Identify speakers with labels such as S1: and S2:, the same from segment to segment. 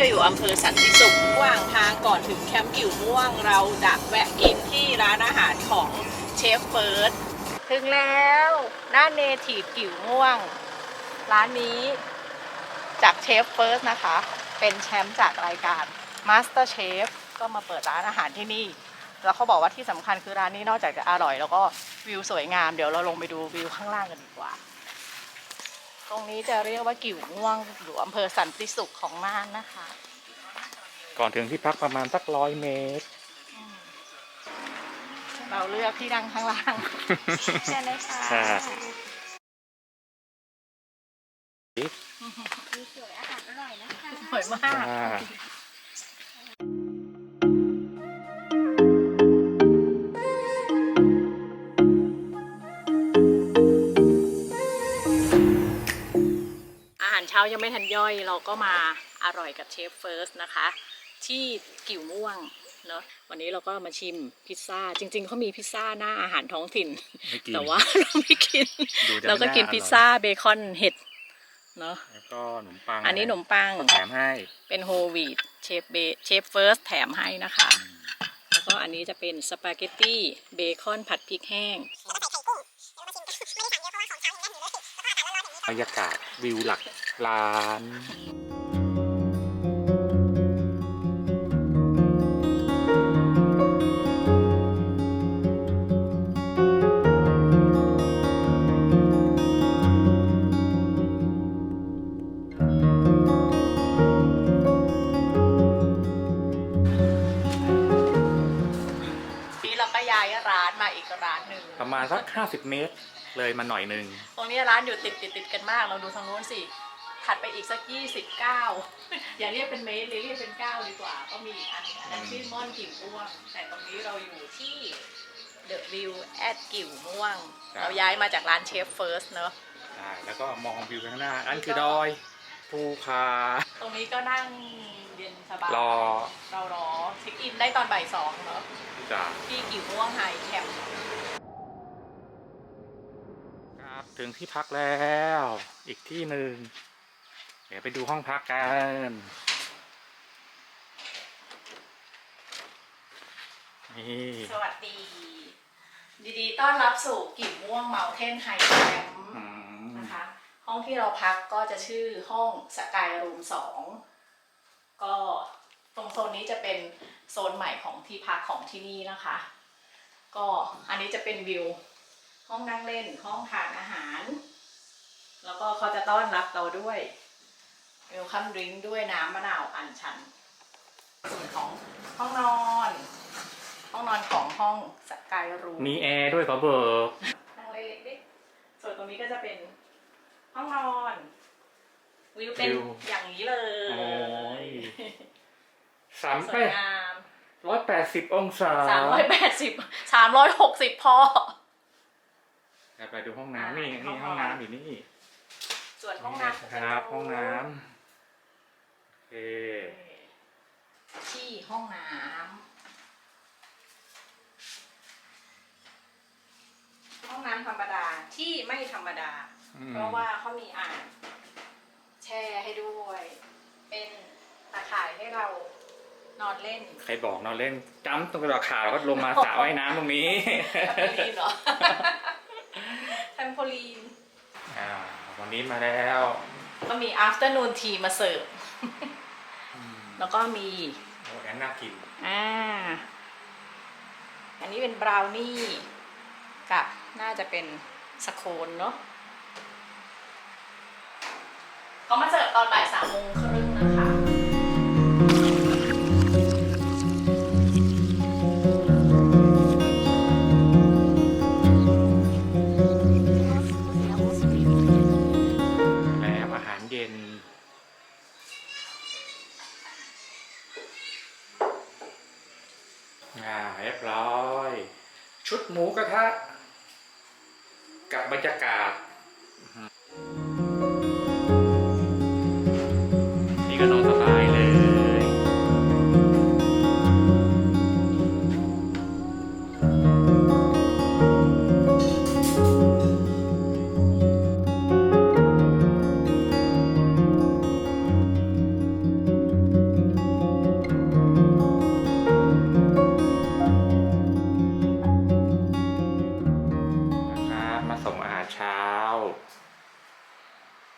S1: จะอยู่อำเภอสันติสุขระหว่างทางก่อนถึงแคมป์กิ่วม่วงเราดักแวะกินที่ร้านอาหารของเชฟเฟิร์สถึงแล้วร้าเนทีฟกิ่วม่วง ร้านนี้จากเชฟเฟิร์สนะคะ เป็นแชมป์จากรายการ Master Chef ก็มาเปิดร้านอาหารที่นี่ แล้วเขาบอกว่าที่สำคัญคือร้านนี้นอกจากจะอร่อย แล้วก็วิวสวยงาม เดี๋ยวเราลงไปดูวิวข้างล่างกันดีกว่า รงนี้จะเรียกว่ากิ่วม่วงอยู่อำเภอสันติสุขของน่านนะคะ
S2: ก่อนถึงที่พักประมาณสักร้อยเมตร
S1: อืมเราเลือกที่นั่งข้างล่างใช่เลยค่ะ
S2: ค่ะ
S3: สวยอาหารอร่อยนะคะ
S1: สวยมาก ยังไม่ทันย่อยเราก็มาอร่อยกับเชฟเฟิร์สนะคะ ที่กิ่วม่วงเนาะวันนี้เราก็มาชิมพิซซ่า จริงๆเขามีพิซซ่าหน้าอาหารท้องถิ่น
S2: ไม่กิน
S1: แต่ว่าเราไม่กิน
S2: ดูจะ
S1: เราก็กิน
S2: ไม่น่า
S1: พิซซ่าเบคอนเห็ดเนาะ
S2: แล้วก็ขนมปัง
S1: อันนี้ขนมปัง
S2: แถมให้
S1: เป็นโฮลวีดเชฟเบเชฟเฟิร์สแถมให้นะคะ แล้วก็อันนี้จะเป็นสปาเกตตี้เบคอนผัดพริกแห้ง
S2: บรรยากาศวิวหลัก ล้าน
S1: นี้เราก็ย้ายร้านมาอีกร้านหนึ่ง
S2: ประมาณสักห้าสิบเมตรเลยมาหน่อยหนึ่ง
S1: ตรงนี้ร้านอยู่ติดติดติดกันมาก เราดูทางโน้นสิ ถัดไปอีกสักยี่สิบเก้าอย่าเรียกเป็นเมตรเลยเรียกเป็นเก้าดีกว่า ก็มีอีกอันหนึ่งอันนั้นชื่อม่อนกิ่วม่วง แต่ตรงนี้เราอยู่ที่เดอะวิวแอดกิ่วม่วงเราย้ายมาจากร้านเชฟเฟิร์สเนอะ
S2: ใช่แล้วก็มองวิวข้างหน้า อันคือดอยภูคา
S1: ตรงนี้ก็นั่งเย็นสบาย
S2: รอ
S1: เรารอเช็คอินได้ตอนบ่ายสองเนอะ
S2: จาก
S1: ที่กิ่วม่วงไฮแคมป์
S2: ครับถึงที่พักแล้วอีกที่หนึ่งเดี๋ยวไปดูห้องพักกันนี่
S1: สวัสดีดีต้อนรับสู่กิ่วม่วงเมาเทนไฮแคมป์
S2: ม
S1: นะคะ ห้องที่เราพักก็จะชื่อห้องสกายรูมสองก็ตรงโซนนี้จะเป็นโซนใหม่ของที่พักของที่นี่นะคะ ก็อันนี้จะเป็นวิว ห้องนั่งเล่นห้องทานอาหาร แล้วก็เขาจะต้อนรับเราด้วย เวลคัมดริงด้วยน้ำมะนาวอัญชัน ส่วนของห้องนอน ห้องนอนของห้องสกายรูม
S2: มีแอร์ด้วยขอเบิก
S1: นั่งเล็กๆดิส่วนตรงนี้ก็จะเป็นห้องนอน วิวเป็น
S2: วิว
S1: อย่างนี้เลย
S2: โอ้ยสาม
S1: ส
S2: แป
S1: วย
S2: ด
S1: งาม
S2: ร้อยแปดสิบองศา
S1: สามร้อยแปดสิบสามร้อยหกสิบพอ
S2: เดี๋ยวไปดูห้องน้ำนี่
S1: อ่า
S2: นี่
S1: ห้
S2: ห้
S1: อ
S2: องง
S1: นอน
S2: น้ำอยู่นี่
S1: ส่วนห้องน้ำ
S2: ครับ ห้องน้ำโอเค
S1: ที่ห้องน้ำห้องน้ำธรรมดาที่ไม่ธรรมดา
S2: อืม
S1: เพราะว่าเขามีอ่างแช่ให้ด้วย เป็นตาข่ายให้เรานอนเล่น
S2: ใครบอกนอนเล่นจ้ำตรงกระดาษขาวแล้วก็ลงมาสระว่ายน้ำตรงนี้
S1: แทมโพลีนเหรอ แทมโพลีน
S2: อ่าวันนี้มาแล้ว
S1: ก็มี afternoon tea มาเสิร์ฟ
S2: อืม
S1: แล้วก็มี
S2: โอ้แอนน่ากิน
S1: อ่าอันนี้เป็นบราวนี่กับน่าจะเป็นสโคนเนาะเขามาเสิร์ฟตอนบ่ายสามโมงครึ่งนะคะ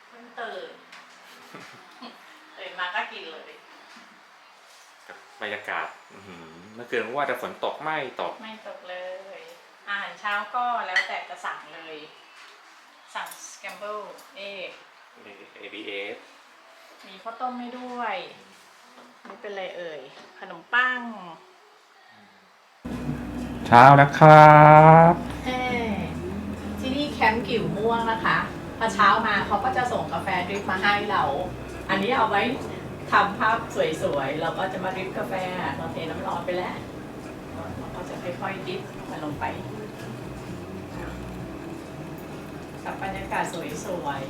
S2: เพิ่
S1: งตื่นตื่นมาก็กินเลย
S2: กับบรรยากาศอื้อหือเมื่อคืนว่าจะฝนตกไม่ตก
S1: ไม่ตกเลย อาหารเช้าก็แล้วแต่จะสั่งเลย สั่งสแกมเบิลเอก
S2: ABS
S1: มีข้าวต้มให้ด้วย นี่เป็นอะไรเอ่ย ขนมปัง
S2: เช้านะครับ
S1: เฮ้ที่ นกิ่วม่วงนะคะ พอเช้ามาเขาก็จะส่งกาแฟดริปมาให้เรา อันนี้เอาไว้ทำภาพสวยๆ เราก็จะมาดริปกาแฟเราเทน้ำร้อนไปแล้วเราก็จะค่อยๆดริปมันลงไปกับบรรยากาศสวย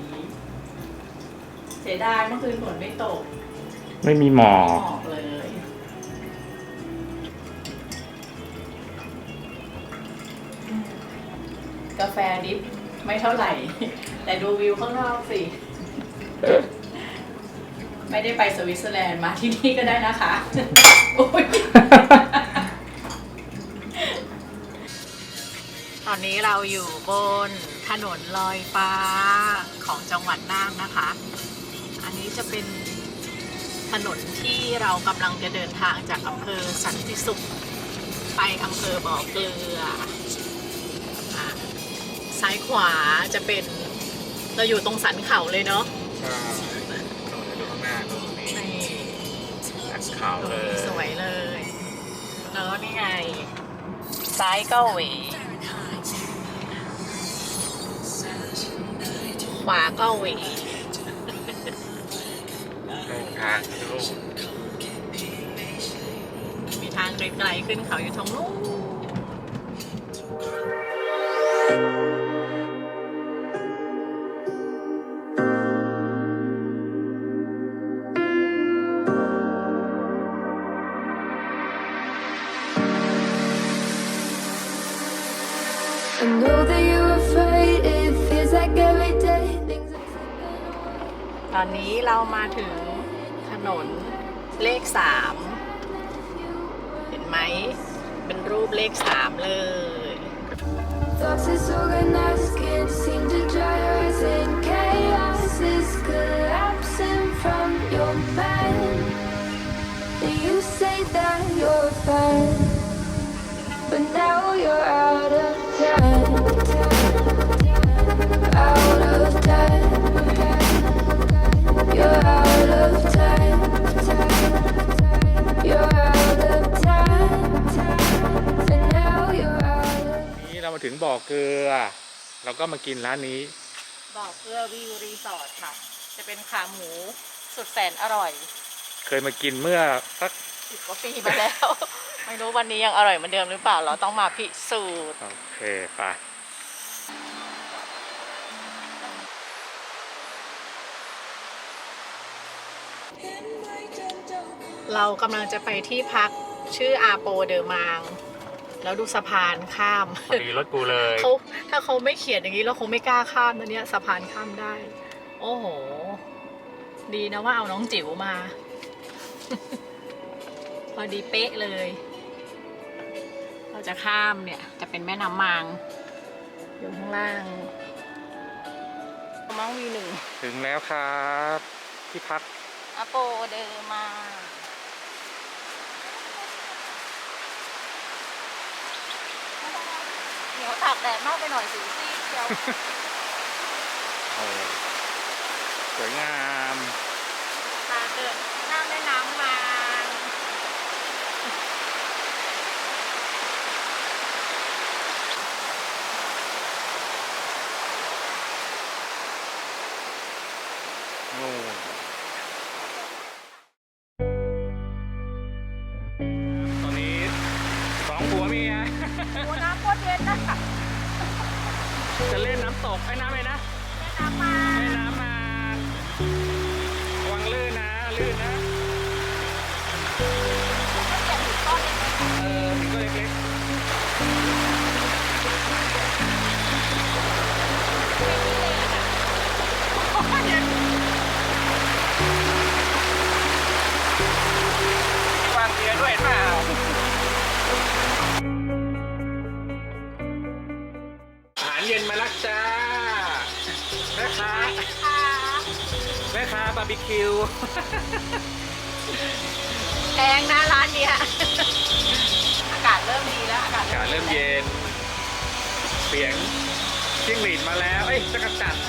S1: ๆ เสียดายเมื่อคืนฝนไม่ตก
S2: ไม่มีหมอ
S1: ไม่
S2: ก
S1: ออกเลย กาแฟดิฟ ไม่เท่าไหร่ แต่ดูวิวข้างนอกสิ ไม่ได้ไปสวิตเซอร์แลนด์มาที่นี่ก็ได้นะคะโอ๊ยตอนนี้เราอยู่บนถนนลอยฟ้าของจังหวัดน่านนะคะ อันนี้จะเป็นถนนที่เรากำลังจะเดินทางจากอำเภอสันติสุข ไปอำเภอบ่อเกลือ ซ้ายขวาจะเป็นเราอยู่ตรงสันเขาเลยเนาะ
S2: ใช่ตรงนี้ดูข้างหน้าตรงนี้
S1: นี่
S2: อัดขาว
S1: ตรง
S2: เล
S1: นี้
S2: ย
S1: สวยเลยแล้วนี่ไง ซ้ายก็หวีขวาก็หวี
S2: ตรงทางดู
S1: มีทางไกลๆขึ้นเขาอยู่ตรงนู้น ตอนนี้เรามาถึงถนนเลขสามเห็นไหม เป็นรูปเลขสามเลย
S3: Thoughts disorganized, can't
S2: เรามาถึงบ่อเกลือ เราก็มากินร้านนี้
S1: บอกเพื่อวิวรีสอร์ทค่ะ จะเป็นขาหมูสุดแสนอร่อย
S2: เคยมากินเมื่อสัก
S1: สิบกว่าปีมาแล้ว ไม่รู้วันนี้ยังอร่อยเหมือนเดิมหรือเปล่าเราต้องมาพิสูจน์
S2: โอเคไป
S1: เรากำลังจะไปที่พักชื่ออาโปเดอมาง แล้วดูสะพานข้าม
S2: พอดีรถกูเลย
S1: เขาถ้าเขาไม่เขียนอย่างนี้เราคงไม่กล้าข้ามนะเนี่ยสะพานข้ามได้ โอ้โห ดีนะว่าเอาน้องจิ๋วมา พอดีเป๊ะเลยเราจะข้ามเนี่ยจะเป็นแม่น้ำมาง อยู่ข้างล่างมังวีหนึ่ง
S2: ถึงแล้วครับ ที่พัก
S1: อาโปเดอมา หตากแดดมากไปหน่อยสิซี่เชียว
S2: โอ้สวยงาม กไอ้น้ำเลยนะ
S1: แม่น้ำมา
S2: ไอ้น้ำมาระวังลื่นนะลื่นนะ บาร์บีคิว
S1: แพงนะร้านเนี้ย อากาศเริ่มดีแล้ว อากาศ
S2: อากาศเริ่มเย็น เสียงจิ้งหรีดมาแล้ว เอ้ยจักรจันทร์